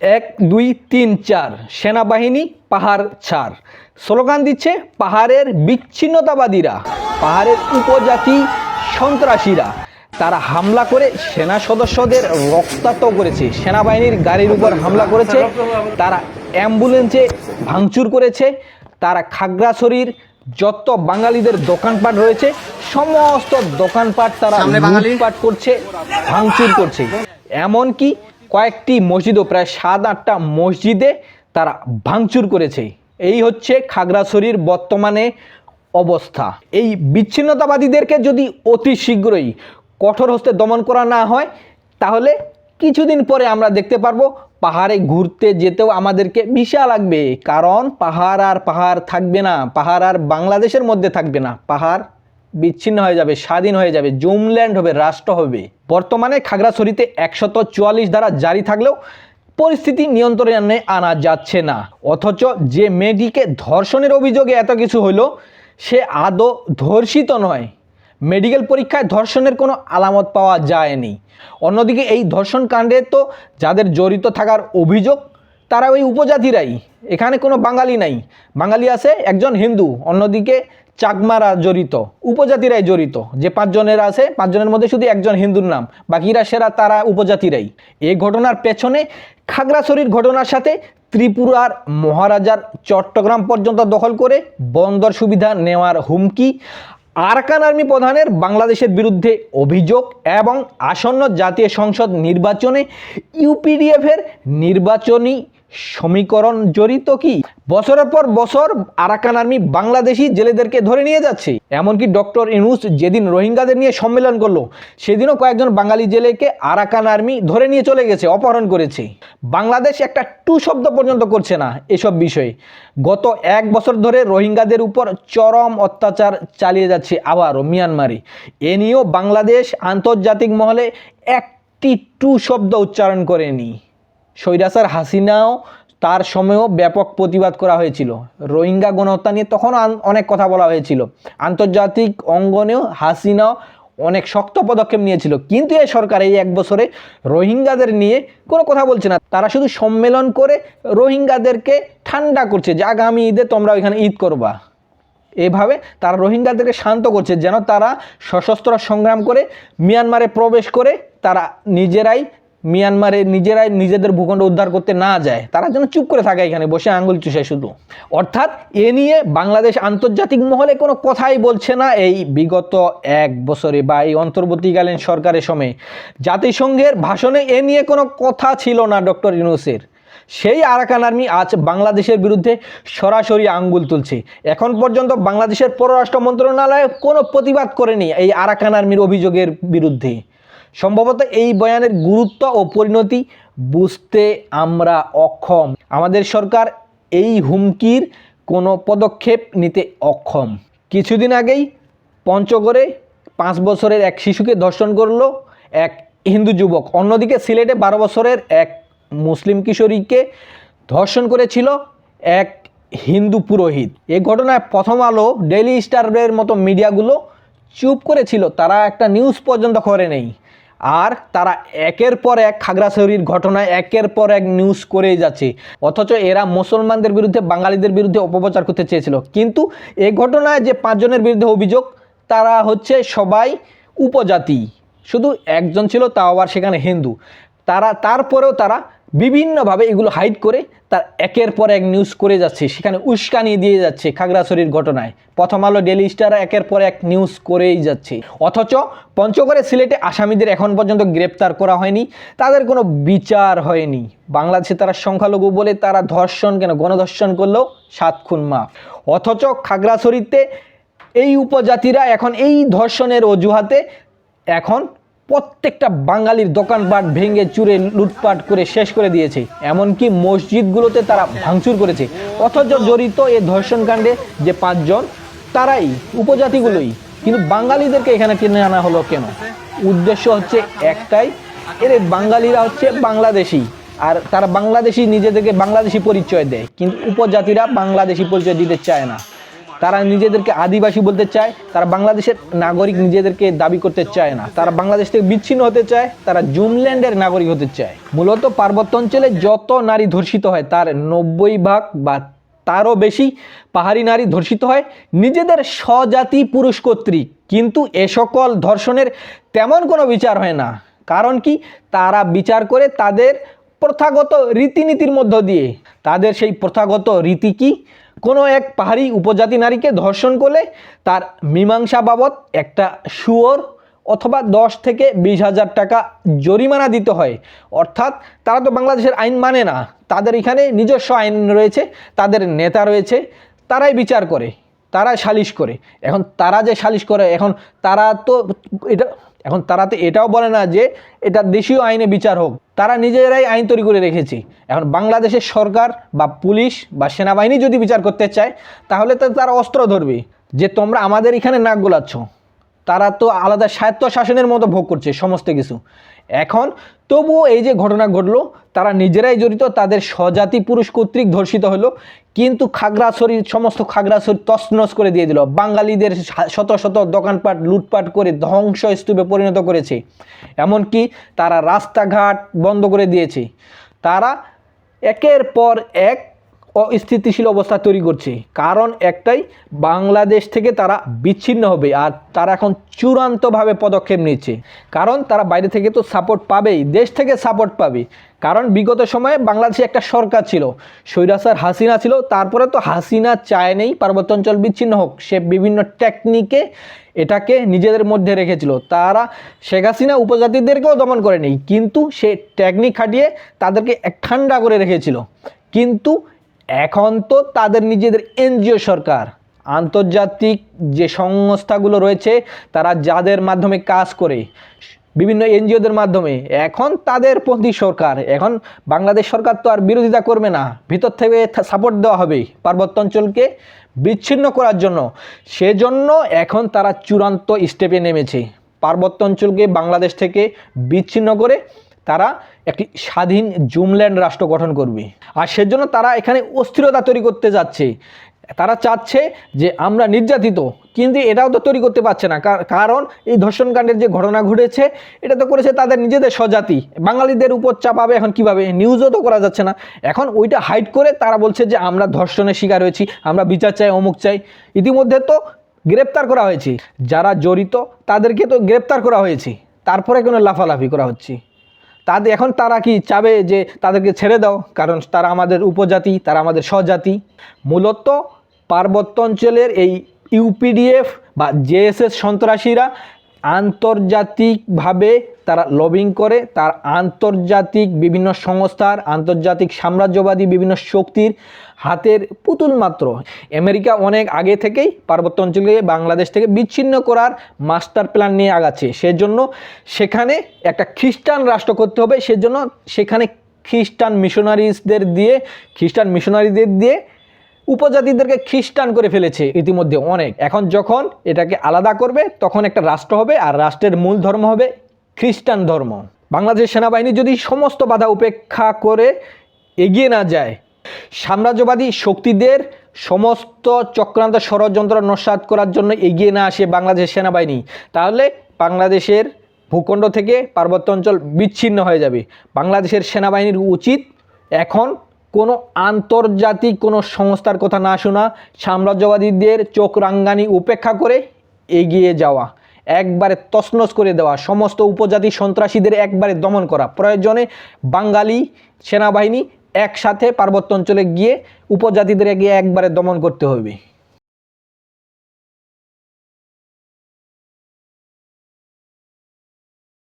এক দুই তিন চার। সেনাবাহিনী পাহাড় ছাড়। স্লোগান দিচ্ছে পাহাড়ের বিচ্ছিন্নতাবাদীরা পাহাড়ের উপজাতি সন্ত্রাসীরা। তারা হামলা করে সেনা সদস্যদের রক্তাক্ত করেছে। সেনাবাহিনীর গাড়ির উপর হামলা করেছে। তারা অ্যাম্বুলেন্সে ভাঙচুর করেছে। তারা খাগড়াছড়ির যত বাঙালিদের দোকানপাট রয়েছে সমস্ত দোকানপাট তারা। লুটপাট করছে ভাঙচুর করছে। এমনকি কয়েকটি মসজিদও প্রায় সাত আটটা মসজিদে তারা ভাঙচুর করেছে। এই হচ্ছে খাগড়াছড়ির বর্তমানে অবস্থা। এই বিচ্ছিন্নতাবাদীদেরকে যদি অতি শীঘ্রই কঠোর হস্তে দমন করা না হয়, তাহলে কিছুদিন পরে আমরা দেখতে পারব পাহাড়ে ঘুরতে যেতেও আমাদেরকে ভিসা লাগবে। কারণ পাহাড় আর পাহাড় থাকবে না, পাহাড় আর বাংলাদেশের মধ্যে থাকবে না, পাহাড় বিচ্ছিন্ন হয়ে যাবে, স্বাধীন হয়ে যাবে, জুমল্যান্ড হবে, রাষ্ট্র হবে। বর্তমানে খাগড়াছড়িতে একশত চুয়াল্লিশ ধারা জারি থাকলেও পরিস্থিতি নিয়ন্ত্রণে আনা যাচ্ছে না। অথচ যে মেয়েটিকে ধর্ষণের অভিযোগে এত কিছু হলো, সে আদৌ ধর্ষিত নয়। মেডিকেল পরীক্ষায় ধর্ষণের কোনো আলামত পাওয়া যায়নি। অন্যদিকে এই ধর্ষণ কাণ্ডে তো যাদের জড়িত থাকার অভিযোগ, তারা ওই উপজাতিরাই। এখানে কোনো বাঙালি নাই। বাঙালি আছে একজন হিন্দু, অন্যদিকে চাকমারা জড়িত, উপজাতিরাই জড়িত। যে পাঁচজনের আছে, পাঁচজনের মধ্যে শুধু একজন হিন্দুর নাম, বাকিরা সেরা তারা উপজাতিরাই। এই ঘটনার পেছনে খাগড়াছড়ির ঘটনার সাথে ত্রিপুরার মহারাজার চট্টগ্রাম পর্যন্ত দখল করে বন্দর সুবিধা নেওয়ার হুমকি, আরাকান আর্মি প্রধানের বাংলাদেশের বিরুদ্ধে অভিযোগ এবং আসন্ন জাতীয় সংসদ নির্বাচনে ইউপিডিএফের নির্বাচনী সমীকরণ জড়িত কি? বছরের পর বছর আরাকান আর্মি বাংলাদেশি জেলেদেরকে ধরে নিয়ে যাচ্ছে। এমনকি ডক্টর ইনুস যেদিন রোহিঙ্গাদের নিয়ে সম্মেলন করল, সেদিনও কয়েকজন বাঙালি জেলেকে আরাকান আর্মি ধরে নিয়ে চলে গেছে, অপহরণ করেছে। বাংলাদেশ একটা টু শব্দ পর্যন্ত করছে না এসব বিষয়ে। গত এক বছর ধরে রোহিঙ্গাদের উপর চরম অত্যাচার চালিয়ে যাচ্ছে আবারও মিয়ানমারে। এ নিয়েও বাংলাদেশ আন্তর্জাতিক মহলে একটি টু শব্দ উচ্চারণ করেনি। সৈরাসার হাসিনাও তার সময়ও ব্যাপক প্রতিবাদ করা হয়েছিল। রোহিঙ্গা গণহত্যা নিয়ে তখনও আন- অনেক কথা বলা হয়েছিল। আন্তর্জাতিক অঙ্গনেও হাসিনাও অনেক শক্ত পদক্ষেপ নিয়েছিল। কিন্তু এই সরকার এই এক বছরে রোহিঙ্গাদের নিয়ে কোনো কথা বলছে না। তারা শুধু সম্মেলন করে রোহিঙ্গাদেরকে ঠান্ডা করছে যে আগামী ঈদে তোমরা ওইখানে ঈদ করবা। এভাবে তারা রোহিঙ্গাদেরকে শান্ত করছে যেন তারা সশস্ত্র সংগ্রাম করে মিয়ানমারে প্রবেশ করে তারা নিজেরাই মিয়ানমারে নিজেরাই নিজেদের ভূখণ্ড উদ্ধার করতে না যায়, তারা যেন চুপ করে থাকে এখানে, বসে আঙ্গুল চুষে শুধু। অর্থাৎ এ নিয়ে বাংলাদেশ আন্তর্জাতিক মহলে কোনো কথাই বলছে না এই বিগত এক বছরে বা এই অন্তর্বর্তীকালীন সরকারের সময়ে। জাতিসংঘের ভাষণে এ নিয়ে কোনো কথা ছিল না ডক্টর ইউনুসের। সেই আরাকান আর্মি আজ বাংলাদেশের বিরুদ্ধে সরাসরি আঙ্গুল তুলছে। এখন পর্যন্ত বাংলাদেশের পররাষ্ট্র মন্ত্রণালয় কোনো প্রতিবাদ করেনি এই আরাকান আর্মির অভিযোগের বিরুদ্ধে। সম্ভবত এই বয়ানের গুরুত্ব ও পরিণতি বুঝতে আমরা অক্ষম। আমাদের সরকার এই হুমকির কোনো পদক্ষেপ নিতে অক্ষম। কিছুদিন আগেই পঞ্চগড়ে পাঁচ বছরের এক শিশুকে ধর্ষণ করল এক হিন্দু যুবক। অন্যদিকে সিলেটে বারো বছরের এক মুসলিম কিশোরীকে ধর্ষণ করেছিল এক হিন্দু পুরোহিত। এ ঘটনায় প্রথম আলো, ডেইলি স্টারের মতো মিডিয়াগুলো চুপ করেছিল। তারা একটা নিউজ পর্যন্ত করে নেই। আর তারা একের পর এক খাগড়াছড়ির ঘটনায় একের পর এক নিউজ করেই যাচ্ছে। অথচ এরা মুসলমানদের বিরুদ্ধে, বাঙালিদের বিরুদ্ধে অপপ্রচার করতে চেয়েছিল। কিন্তু এ ঘটনায় যে পাঁচজনের বিরুদ্ধে অভিযোগ, তারা হচ্ছে সবাই উপজাতি। শুধু একজন ছিল, তাও আবার সেখানে হিন্দু। তারা, তারপরেও তারা বিভিন্নভাবে এগুলো হাইড করে তার একের পর এক নিউজ করে যাচ্ছে। সেখানে উস্কানি দিয়ে যাচ্ছে খাগড়াছড়ির ঘটনায়। প্রথম আলো ডেলি স্টার একের পর এক নিউজ করেই যাচ্ছে। অথচ পঞ্চগড়ে সিলেটে আসামিদের এখন পর্যন্ত গ্রেপ্তার করা হয়নি। তাদের কোনো বিচার হয়নি। বাংলাদেশে তারা সংখ্যালঘু বলে তারা ধর্ষণ কেন? গণধর্ষণ করলেও সাত খুন মাফ। অথচ খাগড়াছড়িতে এই উপজাতিরা এখন এই ধর্ষণের অজুহাতে এখন প্রত্যেকটা বাঙালির দোকানপাট ভেঙে চুরে লুটপাট করে শেষ করে দিয়েছে। এমনকি মসজিদগুলোতে তারা ভাঙচুর করেছে। অথচ জড়িত এই ধর্ষণকাণ্ডে যে পাঁচজন, তারাই উপজাতিগুলোই। কিন্তু বাঙালিদেরকে এখানে টেনে আনা হলো কেন? উদ্দেশ্য হচ্ছে একটাই এর বাঙালিরা হচ্ছে বাংলাদেশি। আর তারা বাংলাদেশি নিজেদেরকে বাংলাদেশি পরিচয় দেয়। কিন্তু উপজাতিরা বাংলাদেশি পরিচয় দিতে চায় না। তারা নিজেদেরকে আদিবাসী বলতে চায়, তারা বাংলাদেশের নাগরিক নিজেদেরকে দাবি করতে চায় না। তারা বাংলাদেশ থেকে বিচ্ছিন্ন হতে চায়, তারা জুমল্যান্ডের নাগরিক হতে চায়। মূলত পার্বত্য অঞ্চলে যত নারী ধর্ষিত হয়, তার নব্বই ভাগ বা তারও বেশি পাহাড়ি নারী ধর্ষিত হয়। নিজেদের স্বজাতি পুরুষ কর্তৃক। কিন্তু এ সকল ধর্ষণের তেমন কোনো বিচার হয় না। কারণ কি? তারা বিচার করে তাদের প্রথাগত রীতিনীতির মধ্য দিয়ে। তাদের সেই প্রথাগত রীতি কি? কোনো এক পাহাড়ি উপজাতি নারীকে ধর্ষণ করলে তার মীমাংসা বাবদ একটা শুয়োর অথবা দশ থেকে বিশ হাজার টাকা জরিমানা দিতে হয়। অর্থাৎ তারা তো বাংলাদেশের আইন মানে না। তাদের এখানে নিজস্ব আইন রয়েছে, তাদের নেতা রয়েছে, তারাই বিচার করে তারা সালিশ করে। এখন তারা যে সালিশ করে, এখন তারা তো এটা এখন তারা তো এটাও বলে না যে এটা দেশীয় আইনে বিচার হোক। তারা নিজেরাই আইন তৈরি করে রেখেছে। এখন বাংলাদেশের সরকার বা পুলিশ বা সেনাবাহিনী যদি বিচার করতে চায়, তাহলে তো তারা অস্ত্র ধরবে। যে তোমরা আমাদের এখানে নাক গোলাচ্ছ, তারা তো আলাদা স্বায়ত্ত শাসনের মতো ভোগ করছে সমস্ত কিছু। এখন তবুও এই যে ঘটনা ঘটলো, তারা নিজেরাই জড়িত, তাদের স্বজাতি পুরুষ কর্তৃক ধর্ষিত হলো, কিন্তু খাগড়াছড়ির সমস্ত খাগড়াছড়ি তছনছ করে দিয়ে দিল। বাঙালিদের শত শত দোকানপাট লুটপাট করে ধ্বংসস্তূপে পরিণত করেছে। এমনকি তারা রাস্তাঘাট বন্ধ করে দিয়েছে। তারা একের পর এক অস্থিতিশীল অবস্থা তৈরি করছে। কারণ একটাই, বাংলাদেশ থেকে তারা বিচ্ছিন্ন হবে আর তারা এখন চূড়ান্তভাবে পদক্ষেপ নিচ্ছে। কারণ তারা বাইরে থেকে তো সাপোর্ট পাবেই, দেশ থেকে সাপোর্ট পাবে। কারণ বিগত সময়ে বাংলাদেশে একটা সরকার ছিল, স্বৈরাচার হাসিনা ছিল, তারপরে তো হাসিনা চায় নেই পার্বত্য অঞ্চল বিচ্ছিন্ন হোক, সে বিভিন্ন টেকনিকে এটাকে নিজেদের মধ্যে রেখেছিল। তারা শেখ হাসিনা উপজাতিদেরকেও দমন করেনি, কিন্তু সে টেকনিক খাটিয়ে তাদেরকে ঠান্ডা করে রেখেছিল। কিন্তু এখন তো তাদের নিজেদের এনজিও সরকার, আন্তর্জাতিক যে সংস্থাগুলো রয়েছে, তারা যাদের মাধ্যমে কাজ করে, বিভিন্ন এনজিওদের মাধ্যমে, এখন তাদের পন্থী সরকার, এখন বাংলাদেশ সরকার তো আর বিরোধিতা করবে না, ভিতর থেকে সাপোর্ট দেওয়া হবে পার্বত্য অঞ্চলকে বিচ্ছিন্ন করার জন্য। সেজন্য এখন তারা চূড়ান্ত স্টেপে নেমেছে, পার্বত্য অঞ্চলকে বাংলাদেশ থেকে বিচ্ছিন্ন করে তারা একটি স্বাধীন জুমল্যান্ড রাষ্ট্র গঠন করবে। আর সেজন্য তারা এখানে অস্থিরতা তৈরি করতে যাচ্ছে। তারা চাচ্ছে যে আমরা নির্যাতিত, কিন্তু এটাও তো তৈরি করতে পারছে না। কার- কারণ এই ধর্ষণকাণ্ডের যে ঘটনা ঘটেছে, এটা তো করেছে তাদের নিজেদের স্বজাতি। বাঙালিদের উপর চাপাবে এখন কীভাবে? নিউজও তো করা যাচ্ছে না। এখন ওইটা হাইড করে তারা বলছে যে আমরা ধর্ষণের শিকার হয়েছি, আমরা বিচার চাই, অমুক চাই। ইতিমধ্যে তো গ্রেপ্তার করা হয়েছে। যারা জড়িত, তাদেরকে তো গ্রেপ্তার করা হয়েছে। তারপরে কোনো লাফালাফি করা হচ্ছে। তাদের এখন তারা কি চাবে যে তাদেরকে ছেড়ে দাও? কারণ তারা আমাদের উপজাতি, তারা আমাদের স্বজাতি। মূলত পার্বত্য অঞ্চলের এই ইউপিডিএফ বা জেএসএস সন্ত্রাসীরা আন্তর্জাতিকভাবে তারা লবিং করে। তার আন্তর্জাতিক বিভিন্ন সংস্থার, আন্তর্জাতিক সাম্রাজ্যবাদী বিভিন্ন শক্তির হাতের পুতুল মাত্র। আমেরিকা অনেক আগে থেকেই পার্বত্য অঞ্চলকে বাংলাদেশ থেকে বিচ্ছিন্ন করার মাস্টার প্ল্যান নিয়ে আগাচ্ছে। সেজন্য সেখানে একটা খ্রিস্টান রাষ্ট্র করতে হবে। সেজন্য সেখানে খ্রিস্টান মিশনারিজদের দিয়ে, খ্রিস্টান মিশনারিদের দিয়ে উপজাতিদেরকে খ্রিস্টান করে ফেলেছে ইতিমধ্যে অনেক। এখন যখন এটাকে আলাদা করবে, তখন একটা রাষ্ট্র হবে আর রাষ্ট্রের মূল ধর্ম হবে খ্রিস্টান ধর্ম। বাংলাদেশ সেনাবাহিনী যদি সমস্ত বাধা উপেক্ষা করে এগিয়ে না যায় সাম্রাজ্যবাদী শক্তিদের সমস্ত চক্রান্ত ষড়যন্ত্র নস্বাত করার জন্য এগিয়ে না আসে বাংলাদেশ সেনাবাহিনী। তাহলে বাংলাদেশের ভূখণ্ড থেকে পার্বত্য অঞ্চল বিচ্ছিন্ন হয়ে যাবে। বাংলাদেশের সেনাবাহিনীর উচিত এখন কোনো আন্তর্জাতিক কোনো সংস্থার কথা না শোনা সাম্রাজ্যবাদীদের চোখ রাঙ্গানি উপেক্ষা করে এগিয়ে যাওয়া, একবারে তছনছ করে দেওয়া, সমস্ত উপজাতি সন্ত্রাসীদের একবারে দমন করা। প্রয়োজনে বাঙালি সেনাবাহিনী একসাথে পার্বত্য অঞ্চলে গিয়ে উপজাতিদের গিয়ে একবারে দমন করতে হবে।